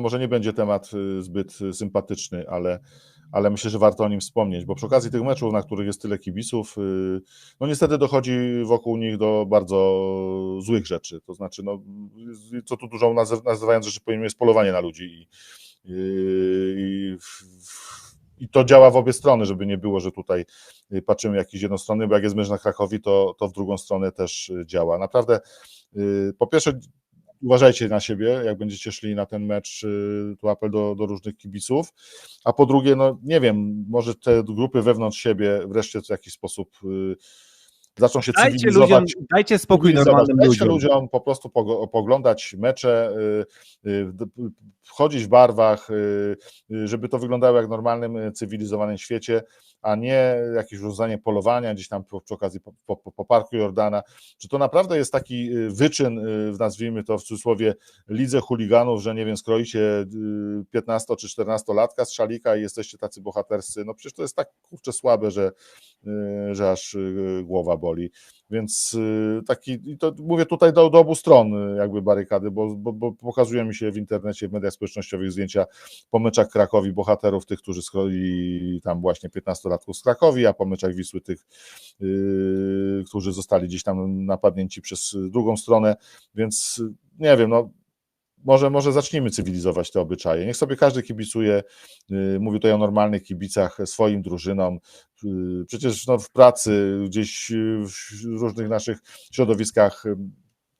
Może nie będzie temat y, zbyt y, sympatyczny, ale, ale myślę, że warto o nim wspomnieć, bo przy okazji tych meczów, na których jest tyle kibiców, y, no niestety dochodzi wokół nich do bardzo złych rzeczy. To znaczy, no, co tu dużo nazyw- nazywając rzeczy, powiem, jest polowanie na ludzi i, i, i to działa w obie strony, żeby nie było, że tutaj patrzymy jakiś jednostronny, bo jak jest mecz na Krakowi, to, to w drugą stronę też działa. Naprawdę, po pierwsze, uważajcie na siebie, jak będziecie szli na ten mecz, y, tu apel do, do różnych kibiców, a po drugie, no nie wiem, może te grupy wewnątrz siebie wreszcie w jakiś sposób y, zaczną się Dajcie cywilizować. ludziom, dajcie spokój normalnym dajcie ludziom. ludziom po prostu poglądać mecze, y, y, wchodzić w barwach, y, y, żeby to wyglądało jak w normalnym, y, cywilizowanym świecie, a nie jakieś rozdanie polowania gdzieś tam przy okazji po, po, po- Parku Jordana. Czy to naprawdę jest taki y, wyczyn, y, nazwijmy to w cudzysłowie, lidze chuliganów, że nie wiem, skroicie y, 15 czy 14 latka z szalika i jesteście tacy bohaterscy? No przecież to jest tak kurczę słabe, że, y, że aż y, głowa boli. Więc y, taki, to mówię tutaj do, do obu stron y, jakby barykady, bo, bo, bo pokazują mi się w internecie, w mediach społecznościowych zdjęcia po meczach Krakowi bohaterów, tych, którzy skroili tam właśnie 15-latków z Krakowi, a po meczach Wisły tych, yy, którzy zostali gdzieś tam napadnięci przez drugą stronę, więc y, nie wiem, no może, może zacznijmy cywilizować te obyczaje. Niech sobie każdy kibicuje. y, Mówię tutaj o normalnych kibicach swoim drużynom. Y, Przecież no, w pracy, gdzieś y, w różnych naszych środowiskach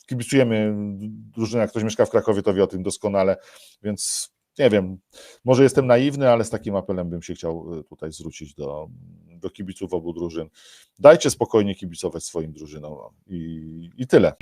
kibicujemy drużyna, jak ktoś mieszka w Krakowie, to wie o tym doskonale, więc nie wiem, może jestem naiwny, ale z takim apelem bym się chciał tutaj zwrócić do, do kibiców obu drużyn. Dajcie spokojnie kibicować swoim drużynom no, i, i tyle.